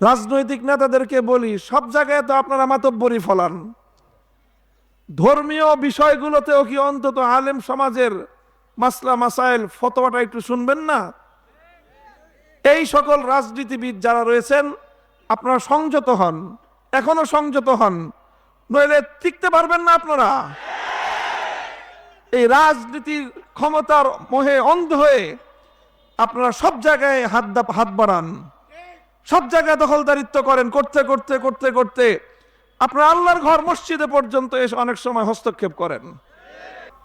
রাজনৈতিক নেতাদেরকে বলি, সব জায়গায় তো আপনারা মাতব্বরি ফলান। ধর্মীয় বিষয়গুলোতেও কি অন্তত আলেম সমাজের মাসলা, মাসাইল, ফতোয়াটা একটু শুনবেন না? এই সকল রাজনীতিবিদ যারা রয়েছেন, আপনারা সংযত হন, এখনও সংযত হন। নইলে টিকতে পারবেন না আপনারা। এই রাজনীতির ক্ষমতার মোহে অন্ধ হয়ে আপনারা সব জায়গায় হাত হাত বাড়ান। সব জায়গায় দখলদারিত্ব করেন, করতে করতে করতে করতে। আপনার আল্লাহর ঘর মসজিদে পর্যন্ত এসে অনেক সময় হস্তক্ষেপ করেন।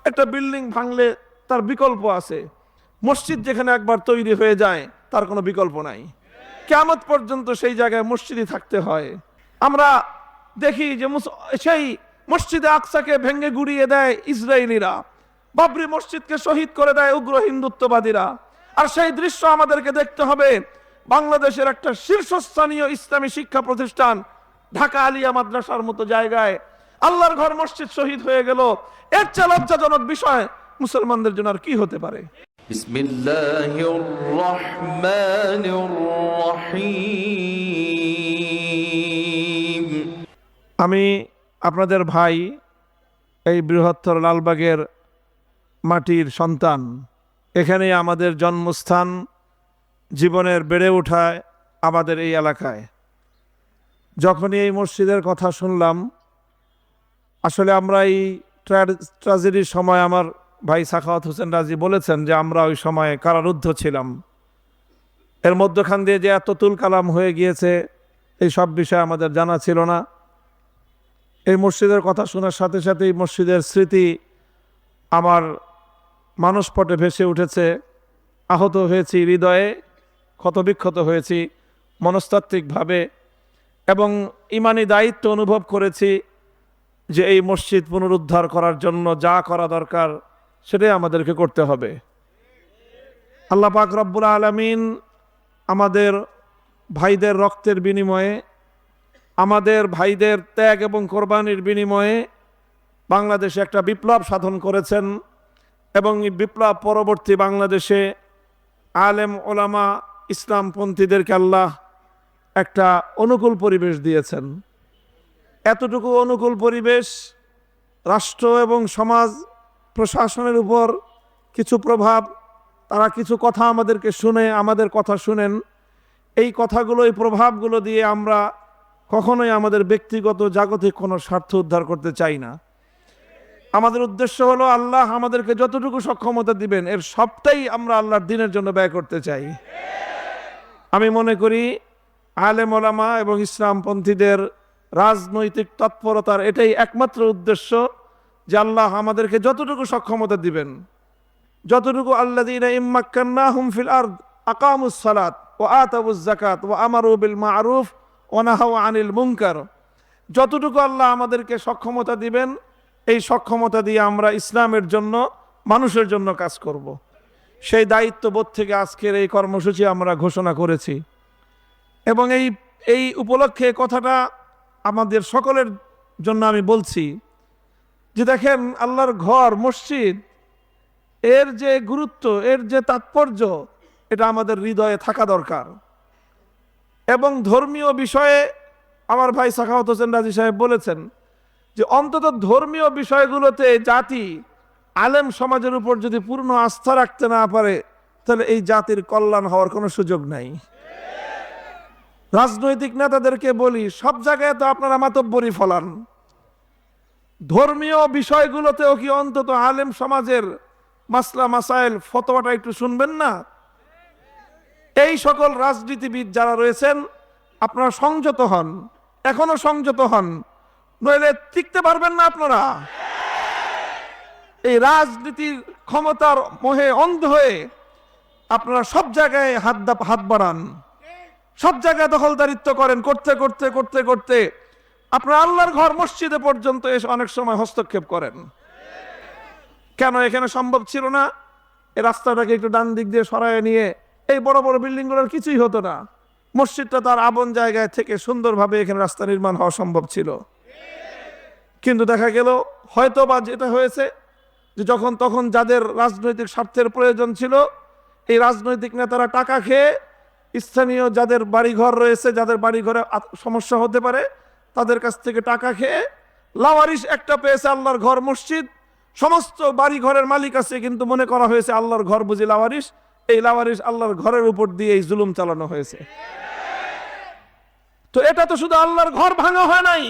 একটা বিল্ডিং ভাঙলে তার বিকল্প আছে। মসজিদ যেখানে একবার তৈরি হয়ে যায়, তার কোনো বিকল্প নাই। কেমত পর্যন্ত সেই জায়গায় মসজিদই থাকতে হয়। আমরা দেখি যে সেই মসজিদে আকসাকে ভেঙে গুড়িয়ে দেয় ইসরায়েলিরা। বাবরি মসজিদকে শহীদ করে দেয় উগ্র হিন্দুত্ববাদীরা। আর সেই দৃশ্য আমাদেরকে দেখতে হবে। বাংলাদেশের একটা শীর্ষস্থানীয় ইসলামী শিক্ষা প্রতিষ্ঠান ঢাকা আলিয়া মাদ্রাসার মতো জায়গায়। আল্লাহর ঘর মসজিদ শহীদ হয়ে গেল। এর চেয়ে লজ্জাজনক বিষয় মুসলমানদের জন্য আর কি হতে পারে? আমি আপনাদের ভাই এই বৃহত্তর লালবাগের মাটির সন্তান। এখানে আমাদের জন্মস্থান। জীবনের বেড়ে ওঠায় আমাদের এই এলাকায়। যখনই এই মসজিদের কথা শুনলাম, আসলে আমরা এই ট্র্যাজেডির সময় আমার ভাই সাখাওয়াত হোসেন রাজি বলেছেন যে আমরা ওই সময়ে কারারুদ্ধ ছিলাম। এর মধ্যখান দিয়ে যে এত তুল কালাম হয়ে গিয়েছে, এই সব বিষয়ে আমাদের জানা ছিল না। এই মসজিদের কথা শোনার সাথে সাথে এই মসজিদের স্মৃতি আমার মানসপটে ভেসে উঠেছে। আহত হয়েছি হৃদয়ে। ক্ষতবিক্ষত হয়েছি, মনস্তাত্ত্বিকভাবে এবং ইমানি দায়িত্ব অনুভব করেছি যে এই মসজিদ পুনরুদ্ধার করার জন্য যা করা দরকার সেটাই আমাদেরকে করতে হবে। আল্লাহ পাক রব্বুল আলমিন আমাদের ভাইদের রক্তের বিনিময়ে, আমাদের ভাইদের ত্যাগ এবং কোরবানির বিনিময়ে বাংলাদেশে একটা বিপ্লব সাধন করেছেন এবং এই বিপ্লব পরবর্তী বাংলাদেশে আলেম ওলামা ইসলামপন্থীদেরকে আল্লাহ একটা অনুকূল পরিবেশ দিয়েছেন। এতটুকু অনুকূল পরিবেশ রাষ্ট্র এবং সমাজ প্রশাসনের উপর কিছু প্রভাব, তারা কিছু কথা আমাদেরকে শুনে, আমাদের কথা শুনেন। এই কথাগুলো, এই প্রভাবগুলো দিয়ে আমরা কখনোই আমাদের ব্যক্তিগত, জাগতিক কোনো স্বার্থ উদ্ধার করতে চাই না। আমাদের উদ্দেশ্য হলো আল্লাহ আমাদেরকে যতটুকু সক্ষমতা দিবেন, এর সবটাই আমরা আল্লাহর দিনের জন্য ব্যয় করতে চাই। আমি মনে করি আলেম ওলামা এবং ইসলামপন্থীদের রাজনৈতিক তৎপরতার এটাই একমাত্র উদ্দেশ্য যে আল্লাহ আমাদেরকে যতটুকু সক্ষমতা দিবেন, যতটুকু আল্লাদিন ইম্মাক্কান্না হুমফিল আর্দ, আকামুস সালাত ও আতাবুজ জাকাত ও আমারু মারুফ ওনাহাও আনিল মুনকার যতটুকু আল্লাহ আমাদেরকে সক্ষমতা দিবেন, এই সক্ষমতা দিয়ে আমরা ইসলামের জন্য, মানুষের জন্য কাজ করব। সেই দায়িত্ববোধ থেকে আজকের এই কর্মসূচি আমরা ঘোষণা করেছি। এবং এই এই উপলক্ষে কথাটা আমাদের সকলের জন্য আমি বলছি যে দেখেন, আল্লাহর ঘর, মসজিদ, এর যে গুরুত্ব, এর যে তাৎপর্য, এটা আমাদের হৃদয়ে থাকা দরকার। এবং ধর্মীয় বিষয়ে আমার ভাই সাখাওয়াত হোসেন রাজি সাহেব বলেছেন যে অন্তত ধর্মীয় বিষয়গুলোতে জাতি আলেম সমাজের উপর যদি পূর্ণ আস্থা রাখতে না পারে, তাহলে এই জাতির কল্যাণ হওয়ার কোনো সুযোগ নাই। রাজনৈতিক নেতাদেরকে বলি, সব জায়গায় তো আপনারা মাতব্বরি ফলান। ধর্মীয় বিষয়গুলোতেও কি অন্তত আলেম সমাজের মাসলা মাসাইল ফতোয়াটা একটু শুনবেন না? এই সকল রাজনীতিবিদ যারা রয়েছেন, আপনারা সংযত হন, এখনও সংযত হন, নইলে টিকতে পারবেন না আপনারা। এই রাজনীতির ক্ষমতার মোহে অন্ধ হয়ে আপনারা সব জায়গায় হাত হাত বাড়ান। সব জায়গায় দখলদারিত্ব করেন, করতে করতে করতে করতে আপনার আল্লাহর ঘর মসজিদে পর্যন্ত এসে অনেক সময় হস্তক্ষেপ করেন। কেন এখানে সম্ভব ছিল না? এই রাস্তাটাকে একটু ডান দিক দিয়ে সরায় নিয়ে এই বড় বড় বিল্ডিংগুলোর কিছুই হতো না। মসজিদটা তার আপন জায়গায় থেকে সুন্দরভাবে এখানে রাস্তা নির্মাণ হওয়া সম্ভব ছিল। কিন্তু দেখা গেল হয়তো বা যেটা হয়েছে যে যখন তখন যাদের রাজনৈতিক স্বার্থের প্রয়োজন ছিল, এই রাজনৈতিক নেতারা টাকা খেয়ে স্থানীয় যাদের বাড়িঘর রয়েছে, যাদের বাড়িঘরে সমস্যা হতে পারে, তাদের কাছ থেকে টাকা খেয়ে লাওয়ারিশ একটা পেয়েছে আল্লাহর ঘর মসজিদ। সমস্ত বাড়ি ঘরের মালিক আছে, কিন্তু মনে করা হয়েছে আল্লাহর ঘর বুঝি লাওয়ারিশ। এই লাওয়ারিশ আল্লাহর ঘরের উপর দিয়ে এই জুলুম চালানো হয়েছে। তো এটা তো শুধু আল্লাহর ঘর ভাঙা হয় নাই।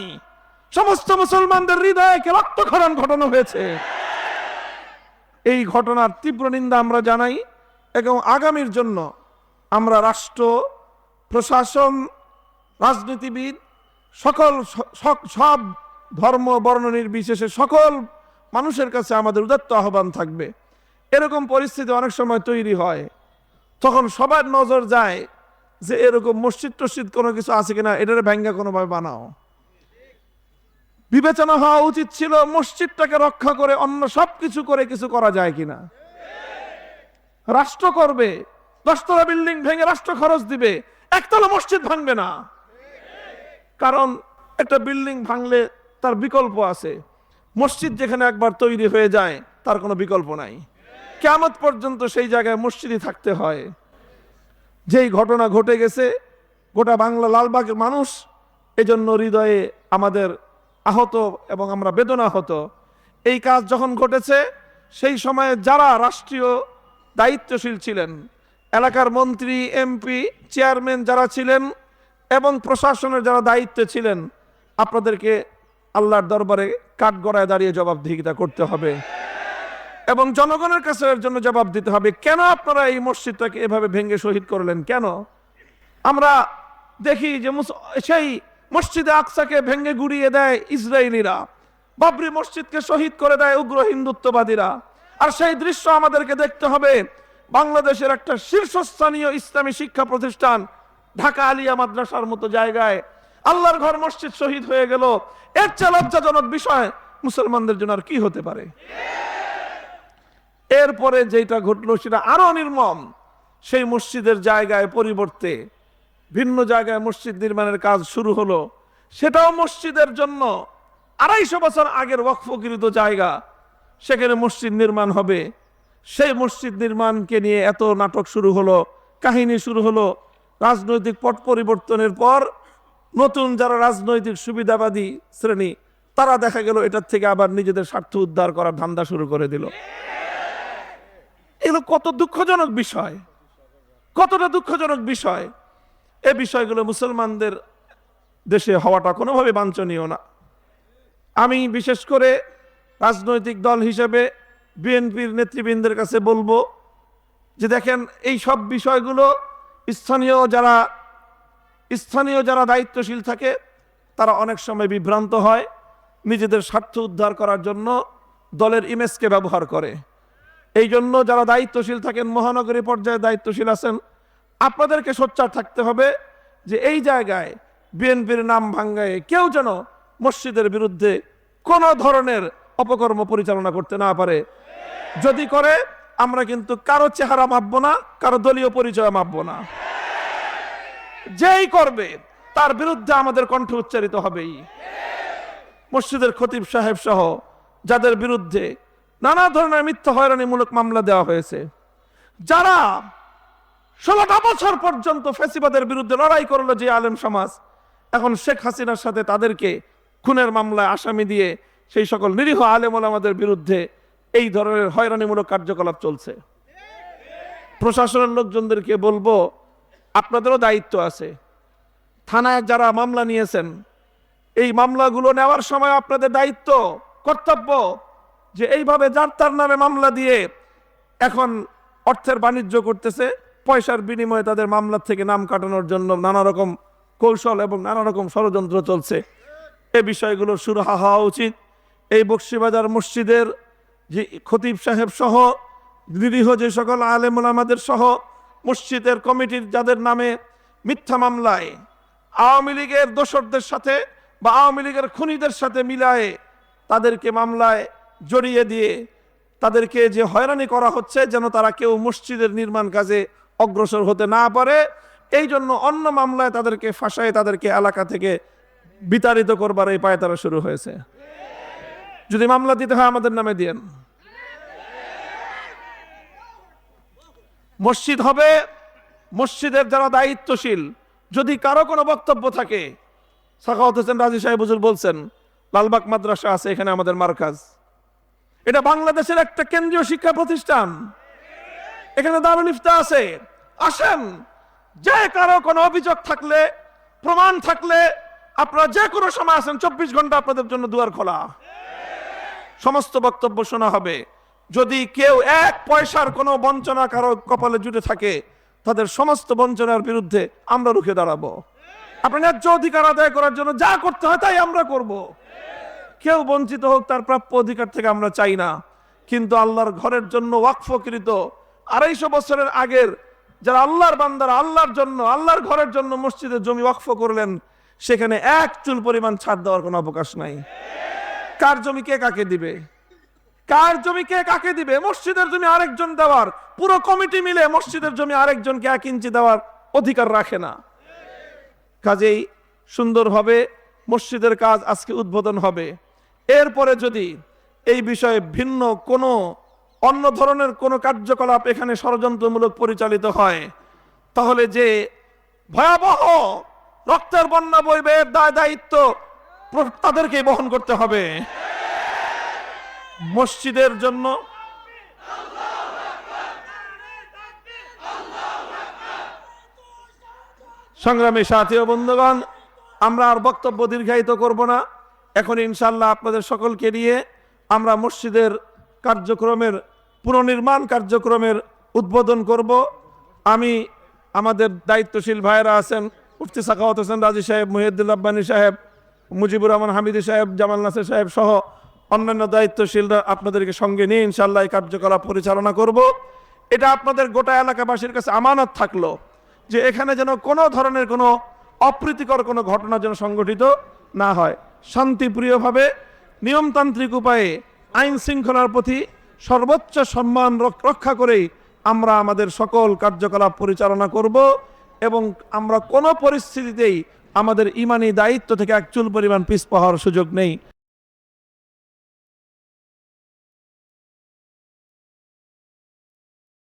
সমস্ত মুসলমানদের হৃদয়কে রক্তক্ষরণ ঘটানো হয়েছে। এই ঘটনার তীব্র নিন্দা আমরা জানাই এবং আগামীর জন্য আমরা রাষ্ট্র, প্রশাসন, রাজনীতিবিদ, সকল সব ধর্ম, বর্ণ নির্বিশেষে সকল মানুষের কাছে আমাদের উদাত্ত আহ্বান থাকবে। এরকম পরিস্থিতি অনেক সময় তৈরি হয়। তখন সবার নজর যায় যে এরকম মসজিদ টসজিদ কোনো কিছু আছে কিনা, এটার ভেঙ্গা কোনোভাবে বানাও। বিবেচনা হওয়া উচিত ছিল মসজিদটাকে রক্ষা করে অন্য সব কিছু করে কিছু করা যায় কিনা। রাষ্ট্র করবে, দশতলা বিল্ডিং ভেঙে রাষ্ট্র খরচ দিবে, একতলা মসজিদ ভাঙবে না। কারণ একটা বিল্ডিং ভাঙলে তার বিকল্প আছে। মসজিদ যেখানে একবার তৈরি হয়ে যায়, তার কোনো বিকল্প নাই। কেমত পর্যন্ত সেই জায়গায় মসজিদই থাকতে হয়। যেই ঘটনা ঘটে গেছে, গোটা বাংলা লালবাগের মানুষ এজন্য হৃদয়ে আমাদের আহত এবং আমরা বেদনা হতো এই কাজ যখন ঘটেছে, সেই সময়ে যারা রাষ্ট্রীয় দায়িত্বশীল ছিলেন, এলাকার মন্ত্রী, এমপি, চেয়ারম্যান যারা ছিলেন এবং প্রশাসনের যারা দায়িত্বে ছিলেন, আপনাদেরকে আল্লাহর দরবারে কাঠগড়ায় দাঁড়িয়ে জবাবদিহিতা করতে হবে এবং জনগণের কাছে এর জন্য জবাব দিতে হবে। কেন আপনারা এই মসজিদটাকে এভাবে ভেঙে শহীদ করলেন? কেন? আমরা দেখি যে সেই মসজিদে আকসাকে ভেঙে গুড়িয়ে দেয় ইসরায়েলিরা। বাবরি মসজিদকে শহীদ করে দেয় উগ্র হিন্দুত্ববাদীরা। আর সেই দৃশ্য আমাদেরকে দেখতে হবে বাংলাদেশের একটা শীর্ষস্থানীয় ইসলামী শিক্ষা প্রতিষ্ঠান ঢাকা আলিয়া মাদ্রাসার মতো জায়গায়। আল্লাহর ঘর মসজিদ শহীদ হয়ে গেল। এর চেয়ে লজ্জাজনক বিষয়, মুসলমানদের জন্য আর কি হতে পারে? এরপরে যেটা ঘটলো সেটা আরও নির্মম, সেই মসজিদের জায়গায় পরিবর্তে ভিন্ন জায়গায় মসজিদ নির্মাণের কাজ শুরু হলো। সেটাও মসজিদের জন্য আড়াইশো বছর আগের ওয়াকফকৃত জায়গা। সেখানে মসজিদ নির্মাণ হবে। সেই মসজিদ নির্মাণকে নিয়ে এত নাটক শুরু হলো, কাহিনী শুরু হলো। রাজনৈতিক পট পরিবর্তনের পর নতুন যারা রাজনৈতিক সুবিধাবাদী শ্রেণি, তারা দেখা গেল এটার থেকে আবার নিজেদের স্বার্থ উদ্ধার করার ধান্দা শুরু করে দিল। এগুলো কত দুঃখজনক বিষয়। কতটা দুঃখজনক বিষয়। এ বিষয়গুলো মুসলমানদের দেশে হওয়াটা কোনোভাবে বাঞ্ছনীয় না। আমি বিশেষ করে রাজনৈতিক দল হিসেবে বিএনপির নেতৃবৃন্দের কাছে বলব যে দেখেন, এই সব বিষয়গুলো স্থানীয় যারা স্থানীয় যারা দায়িত্বশীল থাকে, তারা অনেক সময় বিভ্রান্ত হয় নিজেদের স্বার্থ উদ্ধার করার জন্য দলের ইমেজকে ব্যবহার করে। এই জন্য যারা দায়িত্বশীল থাকেন, মহানগরী পর্যায়ে দায়িত্বশীল আছেন আপনাদেরকে সোচ্চার থাকতে হবে যে এই জায়গায় বিএনপির নাম ভাঙ্গায় কেউ যেন মসজিদের বিরুদ্ধে কোনো ধরনের অপকর্ম পরিচালনা করতে না পারে। যদি করে, আমরা কিন্তু কারও চেহারা মাপবো না, কারও দলীয় পরিচয় মাপবো না। যেই করবে, তার বিরুদ্ধে আমাদের কণ্ঠ উচ্চারিত হবেই। মসজিদের খতিব সাহেব সহ যাদের বিরুদ্ধে নানা ধরনের মিথ্যা হয়রানিমূলক মামলা দেওয়া হয়েছে, যারা ষোলোটা বছর পর্যন্ত ফেসিবাদের বিরুদ্ধে লড়াই করল যে আলেম সমাজ। এখন শেখ হাসিনার সাথে তাদেরকে খুনের মামলায় আসামি দিয়ে সেই সকল নিরীহ আলেম আমাদের বিরুদ্ধে এই ধরনের হয়রানিমূলক কার্যকলাপ চলছে। প্রশাসনের লোকজনদেরকে বলব, আপনাদেরও দায়িত্ব আছে। থানায় যারা মামলা নিয়েছেন, এই মামলাগুলো নেওয়ার সময় আপনাদের দায়িত্ব, কর্তব্য যে এইভাবে যার তার নামে মামলা দিয়ে এখন অর্থের বাণিজ্য করতেছে। পয়সার বিনিময়ে তাদের মামলার থেকে নাম কাটানোর জন্য নানা রকম কৌশল এবং নানা রকম ষড়যন্ত্র চলছে। এ বিষয়গুলো সুরাহা হওয়া উচিত। এই বক্সিবাজার মসজিদের যে খতিব সাহেব সহ, নিরীহ যে সকল আলেমুল আমাদের সহ, মসজিদের কমিটির যাদের নামে মিথ্যা মামলায় আওয়ামী লীগের দোসরদের সাথে বা আওয়ামী লীগের খুনিদের সাথে মিলায়ে তাদেরকে মামলায় জড়িয়ে দিয়ে তাদেরকে যে হয়রানি করা হচ্ছে, যেন তারা কেউ মসজিদের নির্মাণ কাজে অগ্রসর হতে না পারে। এই জন্য অন্য মামলায় তাদেরকে ফাঁসায় তাদেরকে এলাকা থেকে বিতাড়িত করবার এই পায়তারা শুরু হয়েছে। যদি মামলা দিতে হয় আমাদের নামে দিয়েন। মসজিদ হবে, মসজিদের যারা দায়িত্বশীল, যদি কারও কোনো বক্তব্য থাকে, সাখাওয়াত হোসেন রাজি সাহেব হুজুর বলছেন, লালবাগ মাদ্রাসা আছে, এখানে আমাদের মার্কাজ। এটা বাংলাদেশের একটা কেন্দ্রীয় শিক্ষা প্রতিষ্ঠান। এখানে দারুল ইফতা আছে। আসেন, যে কারও কোনো অভিযোগ থাকলে, প্রমাণ থাকলে, আপনারা যে কোনো সময় আসেন, চব্বিশ ঘণ্টা আপনাদের জন্য দুয়ার খোলা। সমস্ত বক্তব্য শোনা হবে। যদি কেউ এক পয়সার কোনো বঞ্চনা কারও কপালে জুটে থাকে, তাদের সমস্ত বঞ্চনার বিরুদ্ধে আমরা রুখে দাঁড়াবো। আপনার ন্যায্য অধিকার আদায় করার জন্য যা করতে হয় তাই আমরা করব। কেউ বঞ্চিত হোক, তার প্রাপ্য অধিকার থেকে আমরা চাই না। কিন্তু আল্লাহর ঘরের জন্য ওয়াকফকৃত আড়াইশো বছরের আগের যারা আল্লাহর বান্দারা, আল্লাহর জন্য, আল্লাহর ঘরের জন্য মসজিদের জমি ওয়াকফ করলেন, সেখানে এক চুল পরিমাণ ছাড় দেওয়ার কোনো অবকাশ নাই। কার জমি কে কাকে দিবে? কার জমি কে কাকে দিবে? মসজিদের জমি আরেকজন দেওয়ার, পুরো কমিটি মিলে মসজিদের জমি আরেকজনকে এক ইঞ্চি দেওয়ার অধিকার রাখে না। কাজেই সুন্দরভাবে মসজিদের কাজ আজকে উদ্বোধন হবে। এরপরে যদি এই বিষয়ে ভিন্ন কোনো অন্য ধরনের কোনো কার্যকলাপ এখানে ষড়যন্ত্রমূলক পরিচালিত হয়, তাহলে যে ভয়াবহ রক্তের বন্যা বইবে দায় দায়িত্ব তাদেরকে বহন করতে হবে। মসজিদের জন্য সংগ্রামী সাথী ও বন্ধুগণ, আমরা আর বক্তব্য দীর্ঘায়িত করব না। এখন ইনশাল্লাহ আপনাদের সকলকে নিয়ে আমরা মসজিদের কার্যক্রমের, পুনর্নির্মাণ কার্যক্রমের উদ্বোধন করব। আমি আমাদের দায়িত্বশীল ভাইয়েরা আছেন, মুফতি সাখাওয়াত হোসেন রাজি সাহেব, মহিউদ্দিন আব্বানী সাহেব, মুজিবুর রহমান হামিদি সাহেব, জামাল নাসির সাহেব সহ অন্যান্য দায়িত্বশীলরা আপনাদেরকে সঙ্গে নিয়ে ইনশাল্লাহ এই কার্যকলাপ পরিচালনা করব। এটা আপনাদের গোটা এলাকাবাসীর কাছে আমানত থাকল যে এখানে যেন কোনো ধরনের কোনো অপ্রীতিকর কোনো ঘটনা যেন সংগঠিত না হয়। শান্তিপ্রিয়ভাবে নিয়মতান্ত্রিক উপায়ে আইন শৃঙ্খলার প্রতি সর্বোচ্চ সম্মান রক- রক্ষা করে আমরা আমাদের সকল কার্যকলাপ পরিচালনা করব এবং আমরা কোনো পরিস্থিতিতেই আমাদের ইমানি দায়িত্ব থেকে এক চুল পরিমাণ পিস পাওয়ার সুযোগ নেই।